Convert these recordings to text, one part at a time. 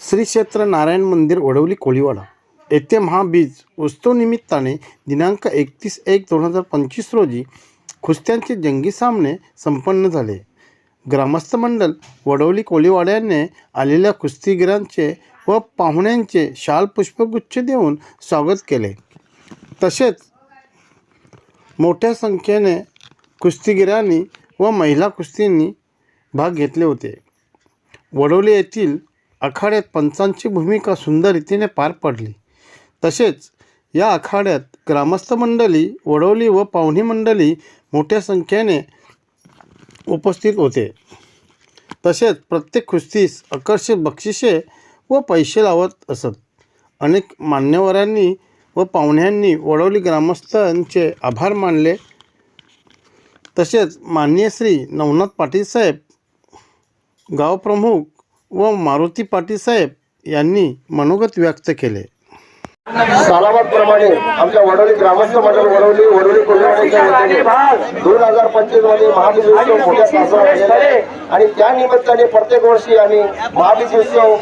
श्री क्षेत्र नारायण मंदिर वडवली कोळीवाडा. येथे महाबीज उत्सवनिमित्ताने दिनांक एकतीस एक दोन हजार पंचवीस रोजी कुस्त्यांचे जंगी सामने संपन्न झाले. ग्रामस्थ मंडळ वडवली कोळीवाड्याने आलेल्या कुस्तीगिरांचे व पाहुण्यांचे शाल पुष्पगुच्छ देऊन स्वागत केले. तसेच मोठ्या संख्येने कुस्तीगिरांनी व महिला कुस्तींनी भाग घेतले होते. वडवली येथील आखाड्यात पंचांची भूमिका सुंदर रीतीने पार पडली. तसेच या आखाड्यात ग्रामस्थ मंडळी वडवली व पाहुणी मंडळी मोठ्या संख्येने उपस्थित होते. तसेच प्रत्येक कुस्तीस आकर्षित बक्षिसे व पैसे लावत असत. अनेक मान्यवरांनी व पाहुण्यांनी वडवली ग्रामस्थांचे आभार मानले. तसेच माननीय श्री नवनाथ पाटील साहेब गावप्रमुख व मारुती पाटील साहेब यांनी मनोगत व्यक्त केले. सालाबाद प्रमाणे आमच्या वडोली ग्रामस्थ मंडळ वडोली वडोली कोल्हापूरच्या दोन हजार पंचवीसमध्ये महाबीज उत्सव मोठ्या साजरा आहे आणि त्या निमित्ताने प्रत्येक वर्षी आम्ही महाबीज उत्सव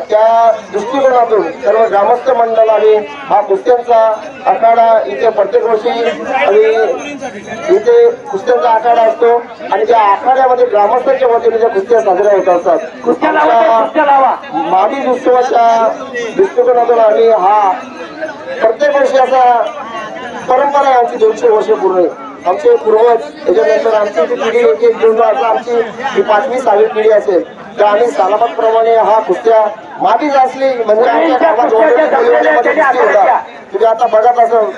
त्या दृष्टिकोनातून सर्व ग्रामस्थ मंडळ आम्ही हा कुस्त्यांचा आखाडा इथे प्रत्येक वर्षी आम्ही इथे कुस्त्यांचा आखाडा असतो आणि त्या आखाड्यामध्ये ग्रामस्थांच्या वतीने ज्या कुस्त्या साजऱ्या होत असतात महाबीज उत्सवाच्या दृष्टिकोनातून आम्ही हा प्रत्येक वर्षी असा परंपरा आहे आमची दोनशे वर्ष पूर्ण आहे. आमचे पूर्वज त्याच्यानंतर आमची जी पिढी एक एक दोन आता आमची ही पाचवी सहावी पिढी असेल तर आम्ही सालाबाद प्रमाणे हा कुस्त्या मागीच असली म्हणजे आमच्या गावात होता. तुम्ही आता बघत असं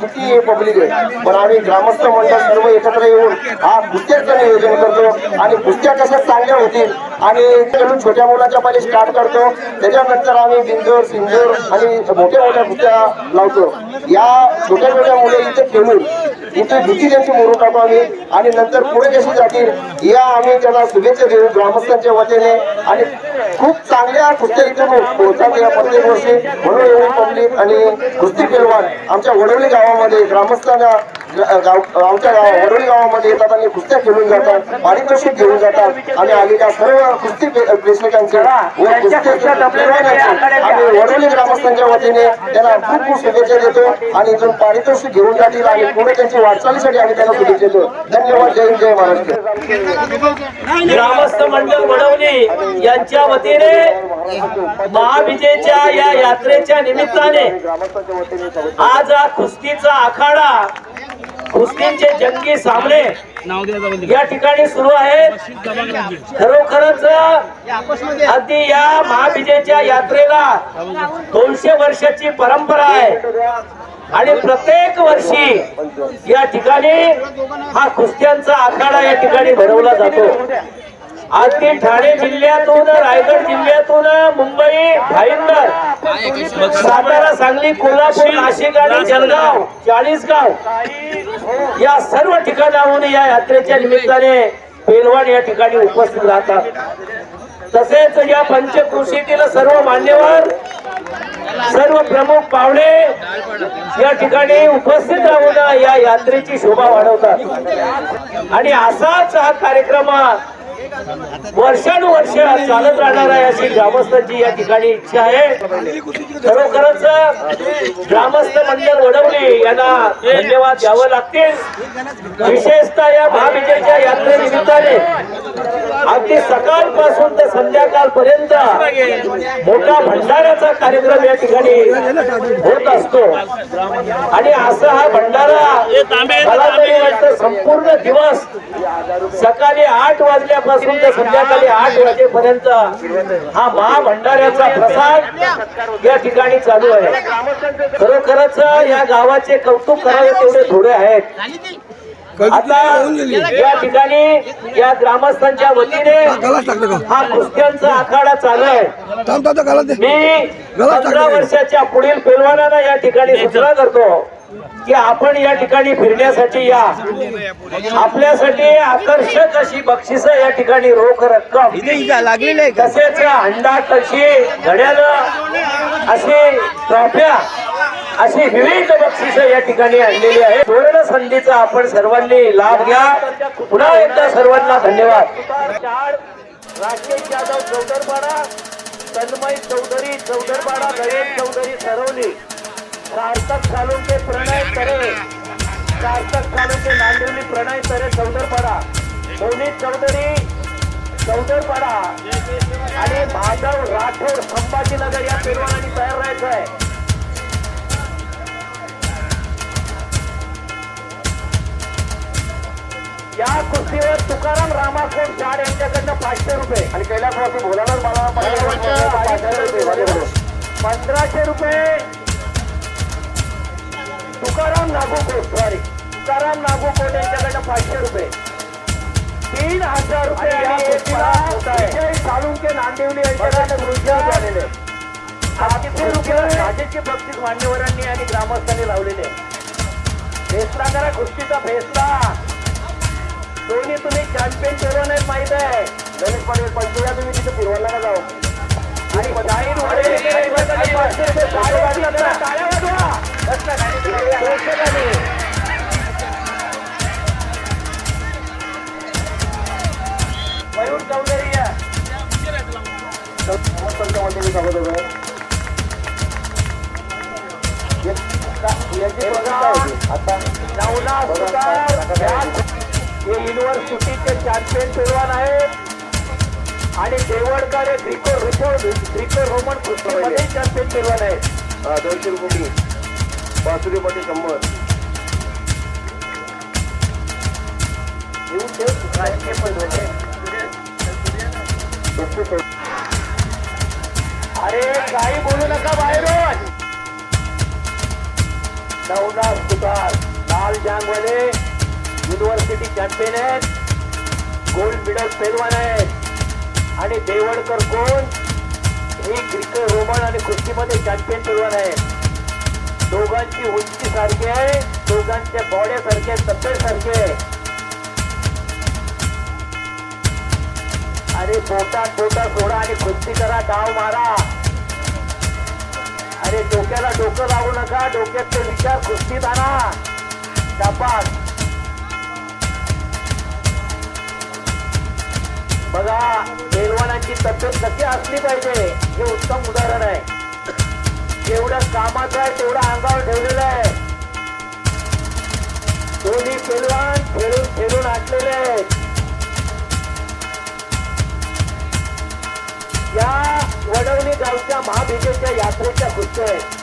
किती पब्लिक आहे पण आम्ही ग्रामस्थ मंडळ सर्व एकत्र येऊन हा कुस्त्याचं नियोजन करतो आणि कुस्त्या कशा चांगल्या होतील आणि छोट्या मुलाच्या पहिले स्टार्ट करतो. त्याच्यानंतर आम्ही बिंजोर सिंजोर आणि मोठ्या मोठ्या कुस्त्या लावतो. या छोट्या छोट्या मुले इथे खेळून इथे भीती त्यांची मोरून टाकू आम्ही. आणि नंतर पुढे कशी जातील या आम्ही त्यांना शुभेच्छा देऊ ग्रामस्थांच्या वतीने. आणि खूप चांगल्या कुस्त्या इथे पोहोचतात या प्रत्येक वर्षी. म्हणून एवढी पब्लिक आणि कुस्ती पेलवान आमच्या वडवली गावामध्ये ग्रामस्थांना गाव आमच्या गाव वडवली गावामध्ये येतात आणि कुस्त्या खेळून जातात पारितोषिक घेऊन जातात. आणि आलेल्या सर्व कुस्ती पे- प्रेक्षकांचे व कुस्तीच्या पेलवानांचे आम्ही वडवली ग्रामस्थांच्या वतीने त्यांना खूप खूप शुभेच्छा देतो. आणि इथून पारितोषिक घेऊन जातील आणि पुढे त्यांची वाटचालीसाठी आम्ही त्यांना शुभेच्छा देतो धन्यवाद. जय हिंद, जय महाराष्ट्र. ग्रामस्थ मंडळ वडवली यांच्या वतीने महाविजयच्या या यात्रेच्या निमित्ताने आज हा कुस्तीचा आखाडा कुस्तीचे जंगी सामने या ठिकाणी सुरू आहेत खरोखरच अगदी या महाविजयच्या यात्रेला दोनशे वर्षाची परंपरा आहे. आणि प्रत्येक वर्षी या ठिकाणी हा कुस्त्यांचा आखाडा या ठिकाणी भरवला जातो. अगदी ठाणे जिल्ह्यातून रायगड जिल्ह्यातून मुंबई भाईंदर सातारा सांगली कोल्हापूर नाशिक आणि जळगाव चाळीसगाव. या सर्व ठिकाणाहून या यात्रेच्या निमित्ताने पेलवान या ठिकाणी उपस्थित राहतात. तसेच या पंचकृषीतील सर्व मान्यवर सर्व प्रमुख पाहुणे या ठिकाणी उपस्थित राहून या यात्रेची शोभा वाढवतात. आणि असाच हा कार्यक्रम वर्षानुवर्ष चालत राहणार आहे अशी ग्रामस्थांची या ठिकाणी इच्छा आहे. खरोखरच ग्रामस्थ मंडळ वडवली यांना धन्यवाद द्यावं लागतील. विशेषतः या महाविजयच्या यात्रेनिमित्ताने. अगदी सकाळपासून तर संध्याकाळपर्यंत मोठा भंडाऱ्याचा कार्यक्रम या ठिकाणी होत असतो. आणि असा हा भंडारा मला तरी वाटतं संपूर्ण दिवस सकाळी आठ वाजल्यापासून तर संध्याकाळी आठ वाजेपर्यंत हा महाभंडाऱ्याचा प्रसाद या ठिकाणी चालू आहे. खरोखरच या गावाचे कौतुक करावे तेवढे थोडे आहेत. आता या ठिकाणी या ग्रामस्थांच्या वतीने हा कुस्त्यांचा आखाडा चालू आहे. मी पंधरा वर्षाच्या पुढील पेलवानांना या ठिकाणी सूचना करतो. की आपण या ठिकाणी फिरण्यासाठी या. आपल्यासाठी आकर्षक अशी बक्षिस या ठिकाणी रोख रक्कम. तसेच अंडा कशी घड्याल अशी ट्रॉफ्या अशी विविध बक्षिस या ठिकाणी आणलेली आहे सुवर्ण संधीचा आपण सर्वांनी लाभ घ्या. पुन्हा एकदा सर्वांना धन्यवाद. राकेश यादव चौदरपाडा तन्मय चौधरी चौधरपाडा गणेश चौधरी सरवली. सार्थक सालुंके प्रणय तरे. सार्थक सालुंके नांदिवली प्रणय तरे चौधरपाडा. मोनित चौधरी चौधरपाडा. आणि माधव राठोड संभाजीनगर या पेरवानांनी तयार राहायचं आहे या कुस्तीवर तुकाराम रामाखोड चार यांच्याकडनं पाचशे रुपये. आणि कैलासवासी भोलानाथ मला पंधराशे रुपये. तुकाराम नागोकोट सॉरी तुकाराम नागोकोट यांच्याकडनं पाचशे रुपये. तीन हजार रुपये विजय साळुंके नांदिवली यांच्याकडनं रुजगार झालेले. सातशे रुपये राजेचे बक्षीस मान्यवरांनी आणि ग्रामस्थांनी लावलेले. फेसला करा कुस्तीचा फेसला. दोन्ही तुम्ही चॅम्पियन आता हे युनिव्हर्सिटीचे चॅम्पियन पेलवान आहेत आणि देवडकर हे ग्रिको रिचर्ड ग्रिको रोमन कुस्तीमध्ये चॅम्पियन पेलवान आहेत दोनशे रुपये बासुरीमध्ये शंभर येऊन ठेव राजकीय पैलवान. दोनशे अरे काही बोलू नका बाहेरून नवनाथ सुतार लाल जांगवाले युनिव्हर्सिटी चॅम्पियन आहेत. गोल्ड मेडल पेलवान आहेत. आणि देवडकर कोण? ही क्रिकेट रोमन आणि कुस्तीमध्ये चॅम्पियन पेलवान आहे दोघांची उंची सारखी आहे. दोघांच्या बॉड्या सारखे तब्येत सारखे आहे. अरे पोटात पोटात सोडा आणि कुस्ती करा डाव मारा. डोक्याला डोकं लावू नका. डोक्यात विचार कुस्तीत आणा तपास बघा पेलवानांची तब्येत कशी असली पाहिजे? हे उत्तम उदाहरण आहे. जेवढं कामाचं आहे तेवढं अंगावर ठेवलेलं आहे. दोन्ही पेलवान खेळून खेळून आटलेले आहेत. या वडवणी गावच्या महाभिजेच्या यात्रेच्या कुस्त्या आहेत.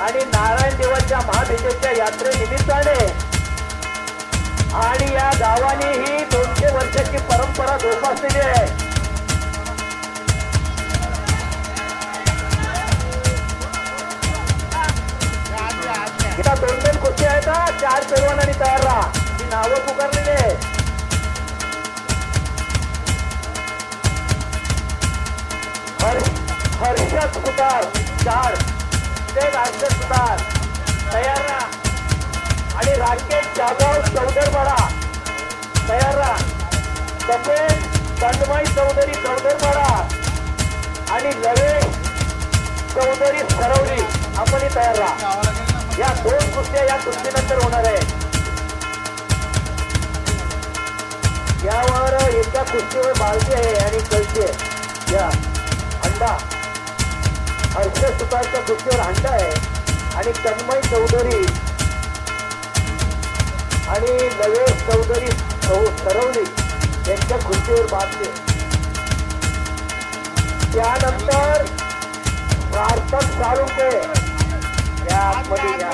आणि नारायण देवाच्या महाभिजेच्या यात्रेनिमित्ताने आणि या गावाने ही दोनशे वर्षाची परंपरा जोपासलेली आहे. दोन दोन कुस्त्या आहेत चार पेलवानांनी तयार राहा. ही नावं पुकारलेली आहे हर्षद सुतार चार. ते हर्षद सुतार तयार राहा. आणि राकेश जाधव चौधरपाडा तयार राहा. तसेच तन्मय चौधरी चौधरपाडा आणि लवेश चौधरी सरवली. आपणही तयार राहा. या दोन कुस्त्या या कुस्तीनंतर होणार आहे यावर एका कुस्तीवर बालती आहे आणि कळशी आहे या. अंडा. हर्षद सुतारच्या कुस्तीवर आहे आणि तन्मय चौधरी आणि नवेश चौधरी सरवली यांच्या खुर्चीवर बांधले. त्यानंतर प्रार्थक साळुंके या आतमध्ये या.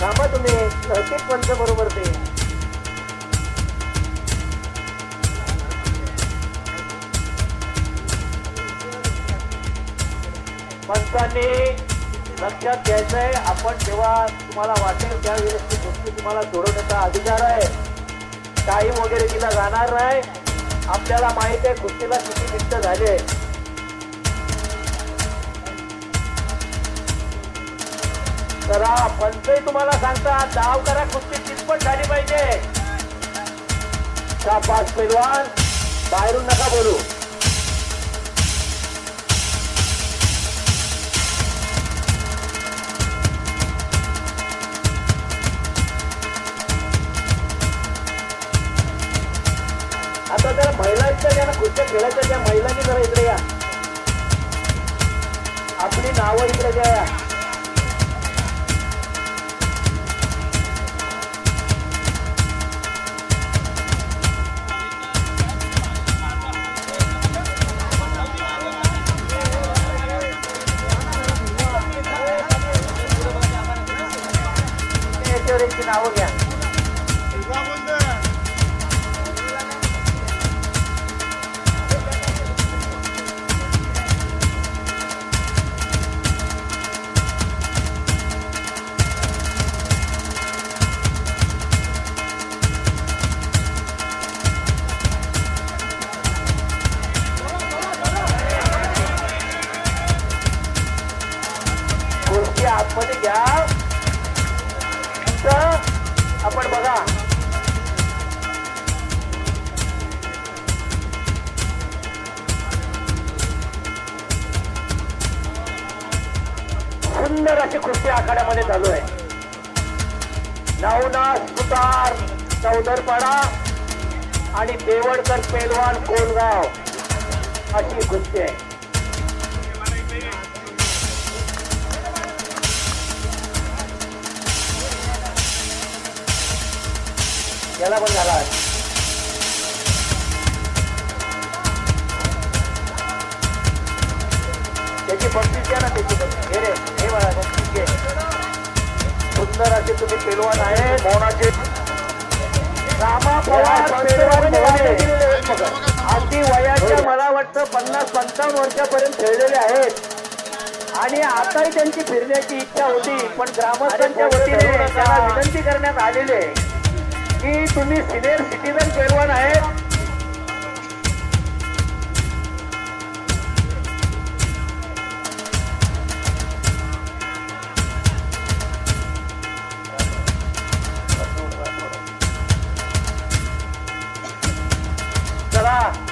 थांबा तुम्ही प्रत्येक पंच बरोबर ते. पंचांनी लक्षात घ्यायचंय. आपण जेव्हा तुम्हाला वाटेल त्यावेळेस ती गोष्टी तुम्हाला सोडवण्याचा अधिकार आहे. टाईम वगैरे तिला जाणार नाही. आपल्याला माहीत आहे कुस्तीला किती मिनिटं झाले. करा पंचही तुम्हाला सांगता डाव करा कुस्ती चितपट झाली पाहिजे. पाच पैलवान. बाहेरून नका बोलू. या ज्या कुस्त्या खेळायच्या त्या महिलांनी जरा इकडे या. आपली नावं इकडे द्या याच्यावर यांची नावं घ्या. सुंदर अशी कृती आखाड्यामध्ये चालू आहे. नवनाथ सुतार चौदरपाडा आणि देवडकर पेलवान कोलगाव अशी कुस्ती आहे. याला पण झाला त्याची बक्षीस घ्या ना त्याची बक्षीस घे सुंदर असे तुम्ही पेलवान आहे रामा पवार पेलवान अगदी वयाच्या मला वाटतं पन्नास पंचावन्न वर्षापर्यंत खेळलेले आहेत आणि आताही त्यांची फिरण्याची इच्छा होती पण ग्रामस्थांच्या वतीने त्यांना विनंती करण्यात आलेली आहे की तुम्ही सिनियर सिटीजन पेलवान आहेत.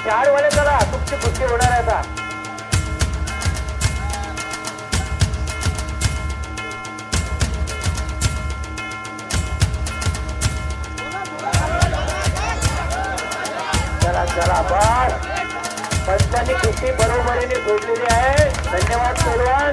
चार वाले चला तुमची कुस्ती होणार आहे आता. चला चला बस पंचांनी कुस्ती बरोबरीने सोडलेली आहे. धन्यवाद पेलवान